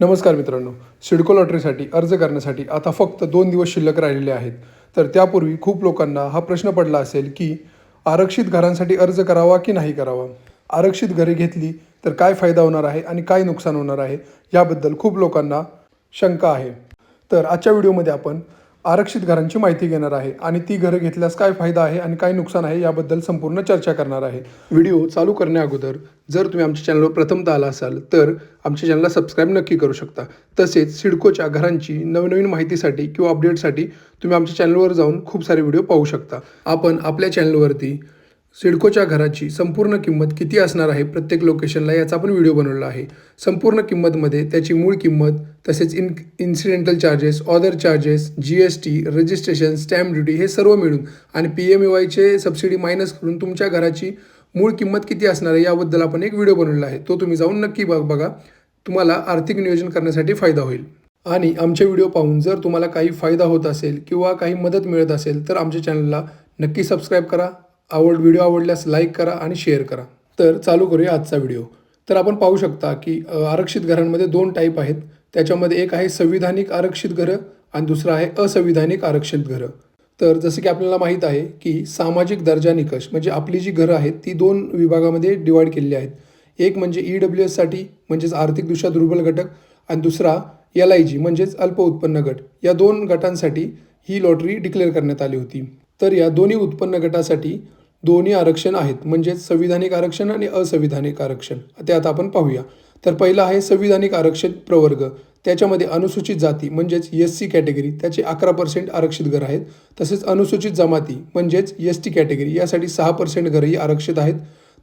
नमस्कार मित्रांनो सिडको लॉटरीसाठी अर्ज करण्यासाठी आता फक्त दोन दिवस शिल्लक राहिलेले आहेत. तर त्यापूर्वी खूप लोकांना हा प्रश्न पडला असेल की आरक्षित घरांसाठी अर्ज करावा की नाही करावा? आरक्षित घरे घेतली तर काय फायदा होणार आहे आणि काय नुकसान होणार आहे? याबद्दल खूप लोकांना शंका आहे. तर आजच्या व्हिडिओमध्ये आपण आरक्षित घरांची माहिती घेणार आहे आणि ती घरं घेतल्यास काय फायदा आहे आणि काय नुकसान आहे याबद्दल संपूर्ण चर्चा करणार आहे. व्हिडिओ चालू करण्याअगोदर जर तुम्ही आमच्या चॅनलवर प्रथमतः आला असाल तर आमच्या चॅनलला सबस्क्राईब नक्की करू शकता. तसेच सिडकोच्या घरांची नवनवीन माहितीसाठी किंवा अपडेटसाठी तुम्ही आमच्या चॅनलवर जाऊन खूप सारे व्हिडिओ पाहू शकता. आपण आपल्या चॅनलवरती सिडकोच्या घराची संपूर्ण किंमत किती असणार आहे प्रत्येक लोकेशनला याचा आपण व्हिडिओ बनवला आहे. संपूर्ण किंमतमध्ये त्याची मूळ किंमत तसेच in incidental charges other charges G S T registration stamp duty हे सर्व मिळून आणि पी एम ए वायचे सबसिडी मायनस करून तुमच्या घराची मूळ किंमत किती असणार आहे याबद्दल आपण एक व्हिडिओ बनवला आहे. तो तुम्ही जाऊन नक्की बघ बघा. तुम्हाला आर्थिक नियोजन करण्यासाठी फायदा होईल. आणि आमचे व्हिडिओ पाहून जर तुम्हाला काही फायदा होत असेल किंवा काही मदत मिळत असेल तर आमच्या चॅनलला नक्की सबस्क्राईब करा. आवड व्हिडिओ आवडल्यास लाईक करा आणि शेअर करा. तर चालू करूया आजचा व्हिडिओ तर आपण पाहू शकता की आरक्षित घरांमध्ये दोन टाईप आहेत. त्याच्यामध्ये एक आहे संविधानिक आरक्षित घरं आणि दुसरं आहे असंविधानिक आरक्षित घरं. तर जसं की आपल्याला माहीत आहे की सामाजिक दर्जा निकष म्हणजे आपली जी घरं आहेत ती दोन विभागामध्ये डिवाईड केलेली आहेत. एक म्हणजे ई डब्ल्यू एससाठी म्हणजेच आर्थिकदृष्ट्या दुर्बल घटक आणि दुसरा एल आय जी म्हणजेच अल्प उत्पन्न गट. या दोन गटांसाठी ही लॉटरी डिक्लेअर करण्यात आली होती. तर या दोन्ही उत्पन्न गटासाठी दोन्ही आरक्षण आहेत. म्हणजेच संविधानिक आरक्षण आणि असंविधानिक आरक्षण. ते आता आपण पाहूया. तर पहिलं आहे संविधानिक आरक्षित प्रवर्ग. त्याच्यामध्ये अनुसूचित जाती म्हणजेच एस सी कॅटेगरी त्याचे अकरा पर्सेंट आरक्षित घरं आहेत. तसेच अनुसूचित जमाती म्हणजेच एस टी कॅटेगरी यासाठी सहा पर्सेंट घरंही आरक्षित आहेत.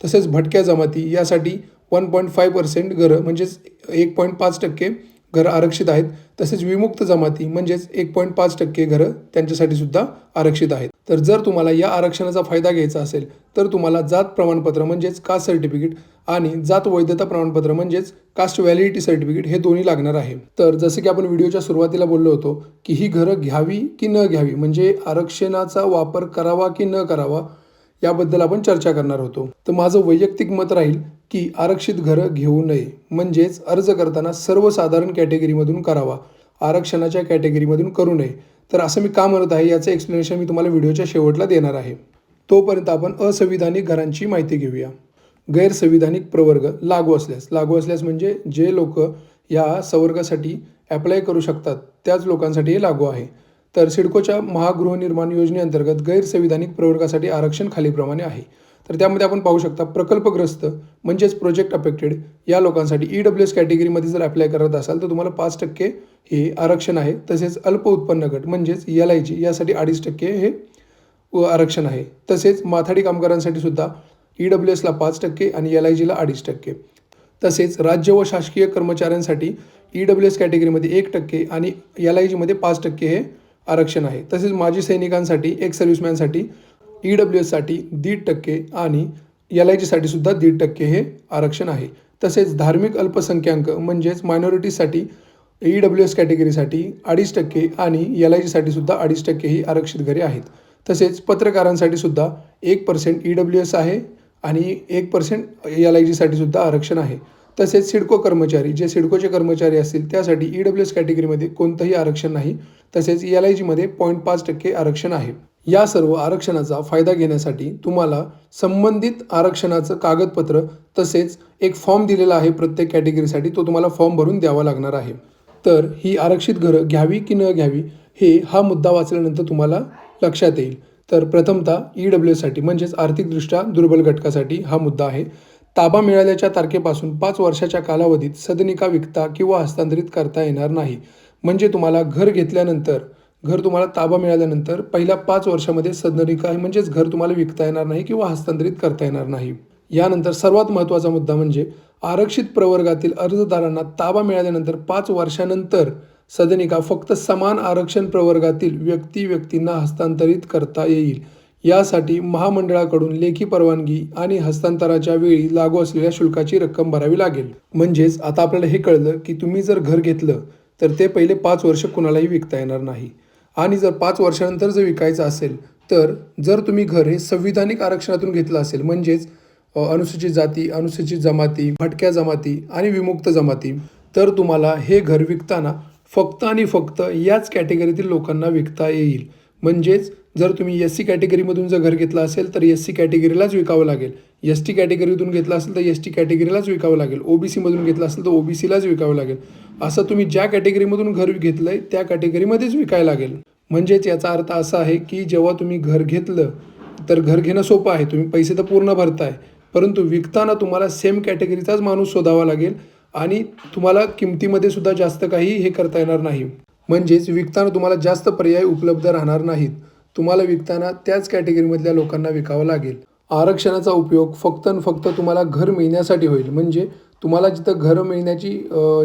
तसेच भटक्या जमाती यासाठी वन पॉईंट फाय पर्सेंट घरं म्हणजेच एक पॉईंट पाच टक्के घरं आरक्षित आहेत. तसेच विमुक्त जमाती म्हणजेच एक पॉईंट पाच टक्के घरं त्यांच्यासाठी सुद्धा आरक्षित आहेत. तर जर तुम्हाला या आरक्षणाचा फायदा घ्यायचा असेल तर तुम्हाला जात प्रमाणपत्र म्हणजेच कास्ट सर्टिफिकेट आणि जात वैधता प्रमाणपत्र म्हणजेच कास्ट व्हॅलिडिटी सर्टिफिकेट हे दोन्ही लागणार आहे. तर जसं की आपण व्हिडिओच्या सुरुवातीला बोललो होतो की ही घरं घ्यावी की न घ्यावी म्हणजे आरक्षणाचा वापर करावा की न करावा याबद्दल आपण चर्चा करणार होतो. तर माझं वैयक्तिक मत राहील की आरक्षित घरं घेऊ नये म्हणजेच अर्ज करताना सर्वसाधारण कॅटेगरीमधून करावा आरक्षणाच्या कॅटेगरीमधून करू नये. तर असं मी का म्हणत आहे याचं एक्सप्लेनेशन मी तुम्हाला व्हिडिओच्या शेवटला देणार आहे. तोपर्यंत आपण असंविधानिक घरांची माहिती घेऊया. गैरसंविधानिक प्रवर्ग लागू असल्यास. लागू असल्यास म्हणजे जे लोक या संवर्गासाठी ॲप्लाय करू शकतात त्याच लोकांसाठी हे लागू आहे. तर सिडकोच्या महागृहनिर्माण योजनेअंतर्गत गैरसंविधानिक प्रवर्गासाठी आरक्षण खालीप्रमाणे आहे. तर त्यामध्ये आपण पाहू शकता प्रकल्पग्रस्त म्हणजेच प्रोजेक्ट अफेक्टेड या लोकांसाठी ई डब्ल्यू एस कॅटेगरीमध्ये जर अप्लाय करत असाल तर तुम्हाला पाच टक्के हे आरक्षण आहे. तसेच अल्प उत्पन्न गट म्हणजेच एल आय जी यासाठी अडीच टक्के हे व आरक्षण आहे. तसेच माथाडी कामगारांसाठी सुद्धा ई डब्ल्यू एसला पाच टक्के आणि एल आय जीला अडीच टक्के. तसेच राज्य व शासकीय कर्मचाऱ्यांसाठी ई डब्ल्यू एस कॅटेगरीमध्ये एक टक्के आणि एल आय जीमध्ये पाच टक्के हे आरक्षण आहे. तसेच माजी सैनिकांसाठी एक सर्व्हिसमॅनसाठी ई डब्ल्यू एससाठी दीड टक्के आणि एल आय जीसाठी सुद्धा दीड टक्के हे आरक्षण आहे. तसेच धार्मिक अल्पसंख्याक म्हणजेच मायनॉरिटीसाठी ई डब्ल्यू एस कॅटेगरीसाठी अडीच टक्के आणि एल आय जीसाठी सुद्धा अडीच टक्के ही आरक्षित घरे आहेत. तसेच पत्रकारांसाठी सुद्धा एक पर्सेंट ई डब्ल्यू एस आहे आणि एक पर्सेंट एल आय जीसाठी सुद्धा आरक्षण आहे. तसेच सिडको कर्मचारी जे सिडकोचे कर्मचारी असतील त्यासाठी ई डब्ल्यू एस कॅटेगरीमध्ये कोणतंही आरक्षण नाही. तसेच एल आय जीमध्ये पॉईंट पाच टक्के आरक्षण आहे. या सर्व आरक्षणाचा फायदा घेण्यासाठी तुम्हाला संबंधित आरक्षणाचं कागदपत्र तसेच एक फॉर्म दिलेला आहे प्रत्येक कॅटेगरीसाठी तो तुम्हाला फॉर्म भरून द्यावा लागणार आहे. तर ही आरक्षित घरं घ्यावी की न घ्यावी हे हा मुद्दा वाचल्यानंतर तुम्हाला लक्षात येईल. तर प्रथमतः ई डब्ल्यूसाठी म्हणजेच आर्थिकदृष्ट्या दुर्बल घटकासाठी हा मुद्दा आहे. ताबा मिळाल्याच्या तारखेपासून पाच वर्षाच्या कालावधीत सदनिका विकता किंवा हस्तांतरित करता येणार नाही. म्हणजे तुम्हाला घर घेतल्यानंतर घर तुम्हाला ताबा मिळाल्यानंतर पहिल्या पाच वर्षामध्ये सदनिका म्हणजेच घर तुम्हाला विकता येणार नाही किंवा हस्तांतरित करता येणार नाही. यानंतर सर्वात महत्त्वाचा मुद्दा म्हणजे आरक्षित प्रवर्गातील अर्जदारांना ताबा मिळाल्यानंतर पाच वर्षानंतर सदनिका फक्त समान आरक्षण प्रवर्गातील व्यक्ती व्यक्तींना हस्तांतरित करता येईल. यासाठी महामंडळाकडून लेखी परवानगी आणि हस्तांतराच्या वेळी लागू असलेल्या शुल्काची रक्कम भरावी लागेल. म्हणजेच आता आपल्याला हे कळलं की तुम्ही जर घर घेतलं तर ते पहिले पाच वर्ष कुणालाही विकता येणार नाही. आणि जर पाच वर्षानंतर जर विकायचं असेल तर जर तुम्ही घर हे संविधानिक आरक्षणातून घेतलं असेल म्हणजेच अनुसूचित जाती अनुसूचित जमाती भटक्या जमाती आणि विमुक्त जमाती तर तुम्हाला हे घर विकताना फक्त आणि फक्त याच कॅटेगरीतील लोकांना विकता येईल. म्हणजेच जर तुम्ही एस सी कॅटेगरीमधून जर घर घेतलं असेल तर एस सी कॅटेगरीलाच विकावं लागेल. एस टी कॅटेगरीतून घेतलं असेल तर एस टी कॅटेगरीलाच विकावं लागेल. ओ बी सीमधून घेतलं असेल तर ओ बी सीलाच विकावं लागेल. असं तुम्ही ज्या कॅटेगरीमधून घर घेतलं आहे त्या कॅटेगरीमध्येच विकायला लागेल. म्हणजेच याचा अर्थ असा आहे की जेव्हा तुम्ही घर घेतलं तर घर घेणं सोपं आहे. तुम्ही पैसे तर पूर्ण भरताय. परंतु विकताना तुम्हाला सेम कॅटेगरीचाच माणूस शोधावा लागेल आणि तुम्हाला किमतीमध्ये सुद्धा जास्त काही हे करता येणार नाही. म्हणजेच विकताना तुम्हाला जास्त पर्याय उपलब्ध राहणार नाहीत. तुम्हाला विकताना त्याच कॅटेगरीमधल्या लोकांना विकावं लागेल. आरक्षणाचा उपयोग फक्त आणि फक्त तुम्हाला घर मिळण्यासाठी होईल. म्हणजे तुम्हाला जिथं घर मिळण्याची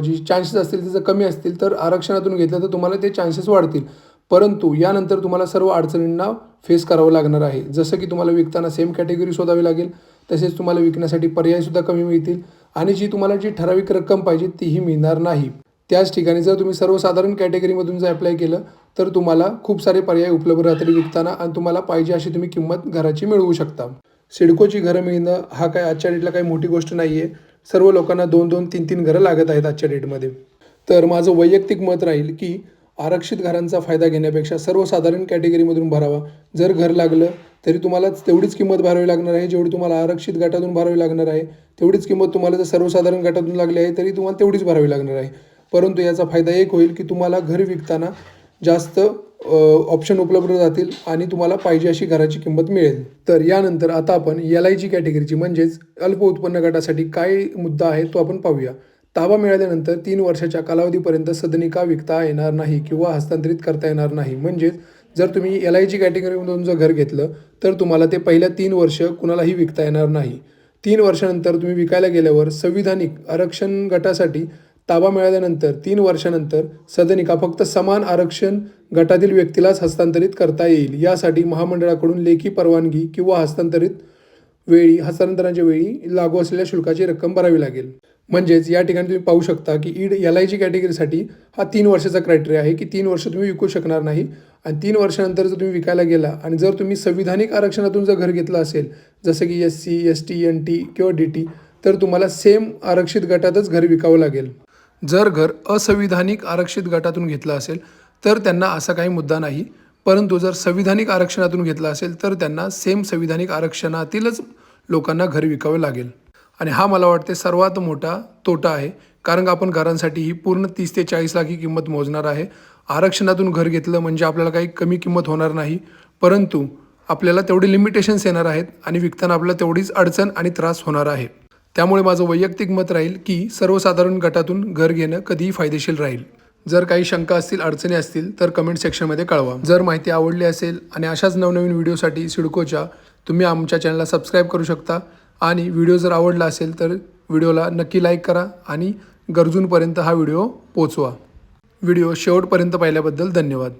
जी चान्सेस असतील तिथं कमी असतील तर आरक्षणातून घेतलं तर तुम्हाला ते चान्सेस वाढतील. परंतु यानंतर तुम्हाला सर्व अडचणींना फेस करावं लागणार आहे. जसं की तुम्हाला विकताना सेम कॅटेगरी शोधावी लागेल तसेच तुम्हाला विकण्यासाठी पर्यायसुद्धा कमी मिळतील आणि जी तुम्हाला जी ठराविक रक्कम पाहिजे तीही मिळणार नाही. त्याच ठिकाणी जर तुम्ही सर्वसाधारण कॅटेगरीमधून जर अप्लाय केलं तर तुम्हाला खूप सारे पर्याय उपलब्ध राहतील विकताना आणि तुम्हाला पाहिजे अशी तुम्ही किंमत घराची मिळवू शकता. सिडकोची घरं मिळणं हा काय आजच्या डेटला काही मोठी गोष्ट नाही आहे सर्व लोकांना दोन दोन तीन तीन घरं लागत आहेत आजच्या डेटमध्ये तर माझं वैयक्तिक मत राहील की आरक्षित घरांचा फायदा घेण्यापेक्षा सर्वसाधारण कॅटेगरीमधून भरावा. जर घर लागलं तरी तुम्हाला तेवढीच किंमत भरावी लागणार आहे जेवढी तुम्हाला आरक्षित गटातून भरावी लागणार आहे. तेवढीच किंमत तुम्हाला जर सर्वसाधारण गटातून लागली आहे तरी तुम्हाला तेवढीच भरावी लागणार आहे. परंतु याचा फायदा एक होईल की तुम्हाला घर विकताना जास्त ऑप्शन उपलब्ध जातील आणि तुम्हाला पाहिजे अशी घराची किंमत मिळेल. तर यानंतर आता आपण एल आय जी कॅटेगरीची म्हणजेच अल्प उत्पन्न गटासाठी काय मुद्दा आहे तो आपण पाहूया. ताबा मिळाल्यानंतर तीन वर्षाच्या कालावधीपर्यंत सदनिका विकता येणार नाही किंवा हस्तांतरित करता येणार नाही. म्हणजेच जर तुम्ही एल आय जी कॅटेगरीमधून जर घर घेतलं तर तुम्हाला ते पहिल्या तीन वर्ष कुणालाही विकता येणार नाही. तीन वर्षानंतर तुम्ही विकायला गेल्यावर संविधानिक आरक्षण गटासाठी ताबा मिळाल्यानंतर तीन वर्षानंतर सदनिका फक्त समान आरक्षण गटातील व्यक्तीलाच हस्तांतरित करता येईल. यासाठी महामंडळाकडून लेखी परवानगी किंवा हस्तांतरित वेळी हस्तांतरणाच्या वेळी लागू असलेल्या शुल्काची रक्कम भरावी लागेल. म्हणजेच या ठिकाणी तुम्ही पाहू शकता की ईड एल आय जी कॅटेगरीसाठी हा तीन वर्षाचा क्रायटेरिया आहे की तीन वर्ष तुम्ही विकू शकणार नाही. आणि तीन वर्षानंतर जर तुम्ही विकायला गेला आणि जर तुम्ही संविधानिक आरक्षणातून जर घर घेतलं असेल जसं की S C S T N T किंवा डी टी तर तुम्हाला सेम आरक्षित गटातच घर विकावं लागेल. जर घर असंविधानिक आरक्षित गटातून घेतलं असेल तर त्यांना असा काही मुद्दा नाही. परंतु जर संविधानिक आरक्षणातून घेतलं असेल तर त्यांना सेम संविधानिक आरक्षणातीलच लोकांना घर विकावं लागेल. आणि हा मला वाटते सर्वात मोठा तोटा आहे कारण आपण घरांसाठी ही पूर्ण तीस ते चाळीस लाख ही किंमत मोजणार आहे. आरक्षणातून घर घेतलं म्हणजे आपल्याला काही कमी किंमत होणार नाही परंतु आपल्याला तेवढे लिमिटेशन्स येणार आहेत आणि विकताना आपल्याला तेवढीच अडचण आणि त्रास होणार आहे. त्यामुळे माझं वैयक्तिक मत राहील की सर्वसाधारण गटातून घर घेणं कधीही फायदेशीर राहील. जर काही शंका असतील अडचणी असतील तर कमेंट सेक्शनमध्ये कळवा. जर माहिती आवडली असेल आणि अशाच नवनवीन व्हिडिओसाठी सिडकोच्या तुम्ही आमच्या चॅनलला सबस्क्राईब करू शकता. आणि व्हिडिओ जर आवडला असेल तर व्हिडिओला नक्की लाईक करा आणि गरजूंपर्यंत हा व्हिडिओ पोचवा व्हिडिओ शेवटपर्यंत पाहिल्याबद्दल धन्यवाद.